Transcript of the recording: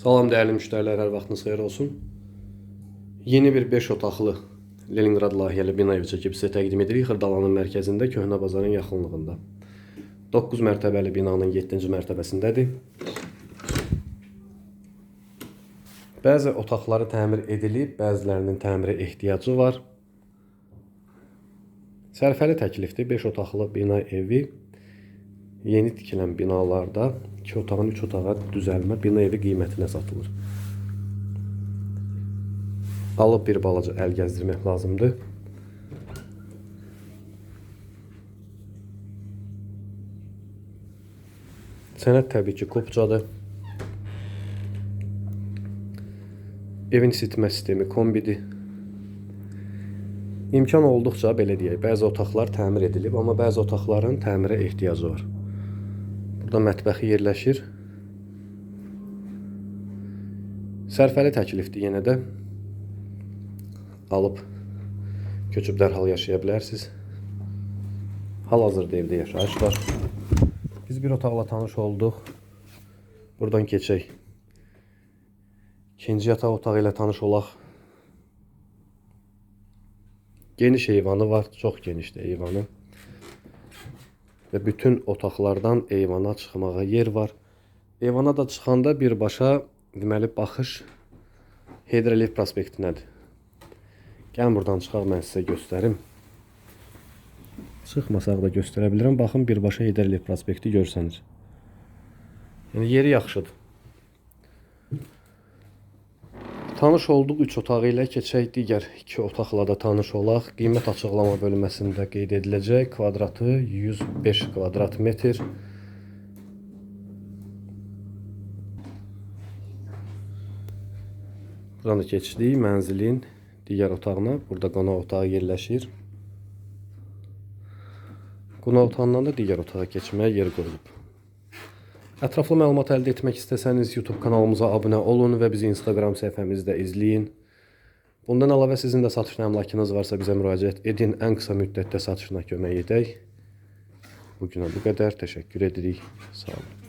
Salam değerli müşteriler, hər vaxtınız xeyir olsun. Yeni bir 5 otaqlı Leningrad layihəli bina evi çəkib sizə təqdim edirik. Xırdalanın mərkəzində, Köhnə bazarın yaxınlığında. 9 mərtəbəli binanın 7-ci mərtəbəsindədir. Bəzi otaqları təmir edilib, bəzilərinin təmirə ehtiyacı var. Sərfəli təklifdir. 5 otaqlı bina evi yeni tikilən binalarda 2 otağın 3 otağa düzəlmə bina evi qiymətinə satılır. Alıb bir balaca əl gəzdirmək lazımdır. Sənəd təbii ki, kopcadır. Evin isitmə sistemi kombidir. İmkan olduqca belə deyək, bəzi otaqlar təmir edilib, amma bəzi otaqların təmirə ehtiyacı var. Burada mətbəxi yerləşir. Sərfəli təklifdir yenə də. Alıb köçüb dərhal yaşaya bilərsiniz. Hal-hazırda evdə yaşayış var. Biz bir otaqla tanış olduq. Buradan keçək. İkinci yataq otağı ilə tanış olaq. Geniş eyvanı var, çox genişdir eyvanı. Və bütün otaqlardan eyvana çıxmağa yer var. Eyvana da çıxanda birbaşa deməli baxış Heydrəliyev prospektinədir. Gəlin buradan çıxaq mən sizə göstərim. Çıxmasaq da göstərə bilirəm. Baxın birbaşa Heydrəliyev prospekti görsəniz. Yəni yeri yaxşıdır. Tanış olduq 3 otağı ilə keçək digər 2 otaqla da tanış olaq. Qiymət açıqlama bölməsində qeyd ediləcək. Kvadratı 105 kvadrat metr. Buradan da keçdik mənzilin digər otağına. Burada qonaq otağı yerləşir. Qonaq otağından da digər otağa keçməyə yer qoyulub. Ətraflı məlumat əldə etmək istəsəniz YouTube kanalımıza abunə olun və bizi Instagram səhifəmizdə izləyin. Bundan əlavə sizin də satışla əmlakınız varsa bizə müraciət edin. Ən qısa müddətdə satışına kömək edək. Bu günə bu qədər. Təşəkkür edirik. Sağ olun.